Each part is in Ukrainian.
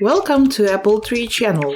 Welcome to Apple Tree Channel.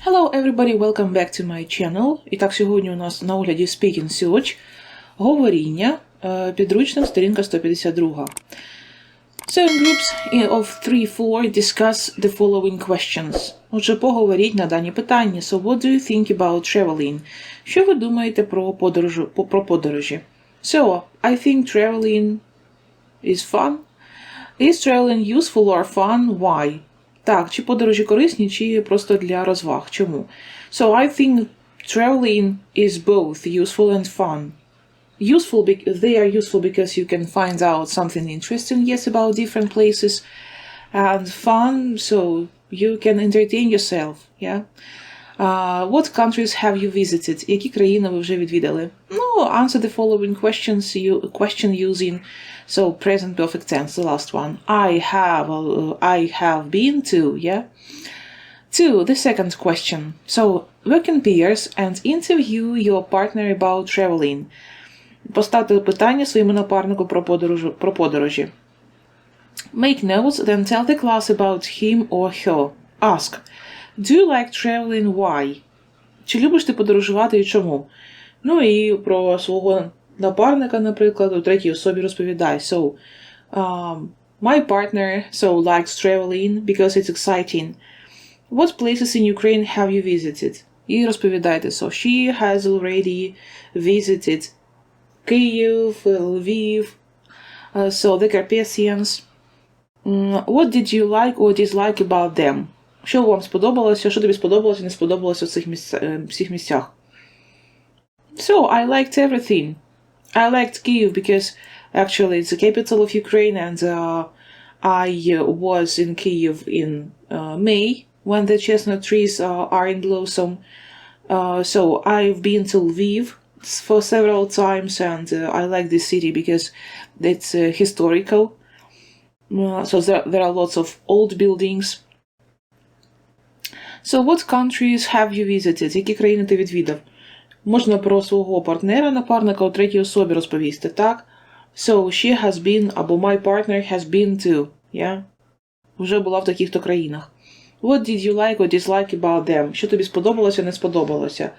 Hello everybody, welcome back to my channel. І так, сьогодні у нас на огляді Speaking Search. Говоріння, е, підручник, сторінка 152. So groups of 3-4 discuss the following questions. Отже, поговоріть на дані питання. So what do you think about traveling? Що ви думаєте про подорожі? Про подорожі? So, I think traveling is fun. Is traveling useful or fun? Why? Так, чи подорожі корисні, чи просто для розваг? Чому? So, I think traveling is both useful and fun useful because they are useful because you can find out something interesting yes about different places and fun so you can entertain yourself yeah uh, what countries have you visited які країни ви вже відвідали no answer the following questions you question using so present perfect tense the last one i have uh, i have been to yeah Two, the second question. So, work in pairs and interview your partner about traveling. Поставте питання своєму напарнику про подорожі. Про подорожі. Make notes, then tell the class about him or her. Ask. Do you like traveling? Why? Чи любиш ти подорожувати і чому? Ну і про свого напарника, наприклад, у третій особі розповідай. So, um, my partner so likes traveling because it's exciting. What places in Ukraine have you visited? І розповідайте. So, she has already visited Kyiv, Lviv, uh, so the Carpathians. Mm, What did you like or dislike about them? Що вам сподобалося, що тобі сподобалося, не сподобалося в цих місцях, всіх місцях? So, I liked everything. I liked Kyiv because actually it's the capital of Ukraine and uh, I uh, was in Kyiv in uh, May when the chestnut trees uh, are in blossom. Uh, so I've been to Lviv for several times and uh, I like this city because it's uh, historical. Uh, so there, there are lots of old buildings. So what countries have you visited? Які країни ти відвідав? Можна про свого партнера, напарника у третій особі розповісти, так? So she has been, або my partner has been to, yeah? Вже була в таких-то країнах. What did you like or dislike about them? Що тобі сподобалося, не сподобалося?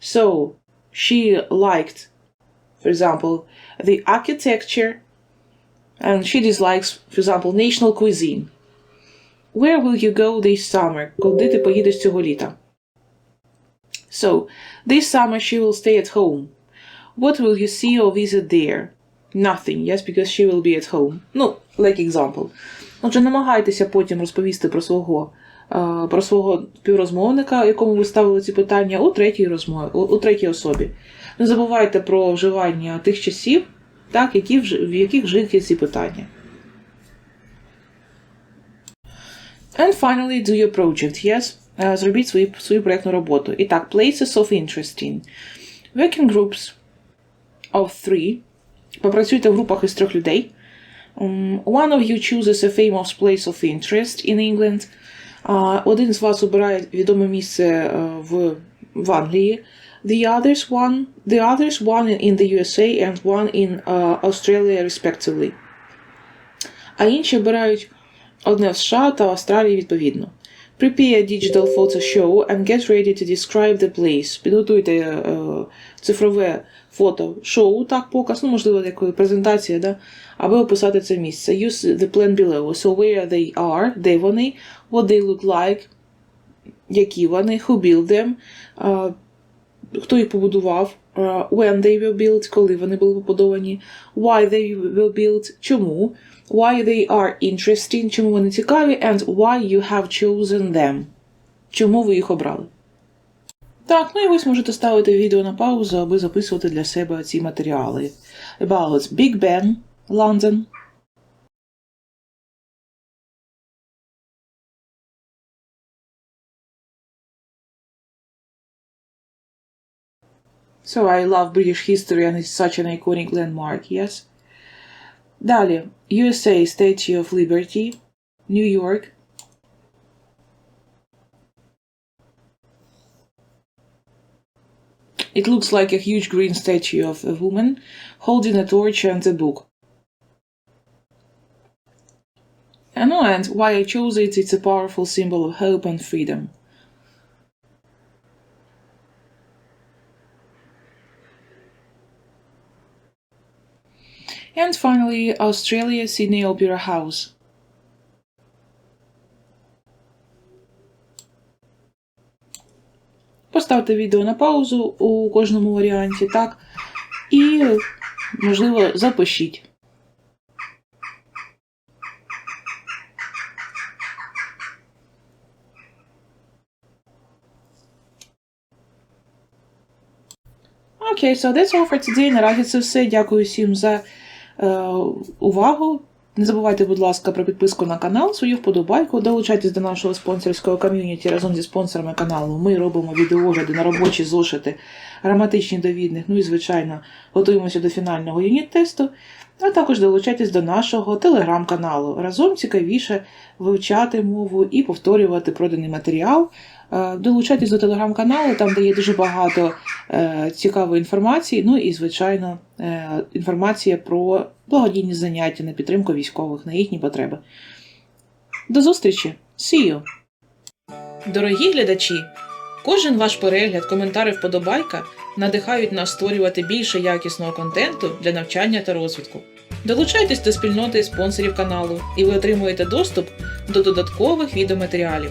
So, she liked, for example, the architecture, and she dislikes, for example, national cuisine. Where will you go this summer? Куди ти поїдеш цього літа? So, this summer she will stay at home. What will you see or visit there? Nothing, yes, because she will be at home. Ну, like example. Отже, намагайтеся потім розповісти про свого е, про свого співрозмовника, якому ви ставили ці питання, у третій розмові, у, у третій особі. Не забувайте про вживання тих часів, так, які, в яких вжиті ці питання. And finally, do your project, yes? Е, Зробіть свою, свою проєктну роботу. І так, places of interesting. Working groups of three. Попрацюйте в групах із трьох людей. Um, one of you chooses a famous place of interest in England. Uh, один з вас обирає відоме місце е, в, в Англії. The others one, the others one in the USA and one in uh, Australia respectively. А інші обирають одне в США та Австралії відповідно. Prepare digital photo show and get ready to describe the place. Підготуйте е, цифрове фото шоу, так, показ, ну, можливо, як презентація, да, аби описати це місце. Use the plan below. So where they are, де вони, what they look like, які вони, who built them, е, хто їх побудував, е, when they were built, коли вони були побудовані, why they were built, чому, why they are interesting, чому вони цікаві, and why you have chosen them. Чому ви їх обрали? Так, ну і ви зможете ставити відео на паузу, аби записувати для себе ці матеріали. About Big Ben, London. So I love British history and it's such an iconic landmark, yes? Далі. USA Statue of Liberty, New York. It looks like a huge green statue of a woman holding a torch and a book. And, and why I chose it, it's a powerful symbol of hope and freedom. And finally, Australia Sydney Opera House. Поставте відео на паузу у кожному варіанті, так? І, можливо, запишіть. Окей, so that's all for today. Наразі це все. Дякую всім за е, увагу. Не забувайте, будь ласка, про підписку на канал, свою вподобайку. Долучайтесь до нашого спонсорського ком'юніті разом зі спонсорами каналу. Ми робимо відеогляди на робочі зошити, граматичні довідних, ну і, звичайно, готуємося до фінального юніт-тесту. А також долучайтесь до нашого телеграм-каналу. Разом цікавіше вивчати мову і повторювати проданий матеріал. Е, Долучайтесь до телеграм-каналу, там де є дуже багато е, цікавої інформації. Ну і, звичайно, е, інформація про благодійні заняття на підтримку військових на їхні потреби. До зустрічі! See you! Дорогі глядачі! Кожен ваш перегляд, коментар і вподобайка надихають нас створювати більше якісного контенту для навчання та розвитку. Долучайтесь до спільноти спонсорів каналу, і ви отримуєте доступ до додаткових відеоматеріалів.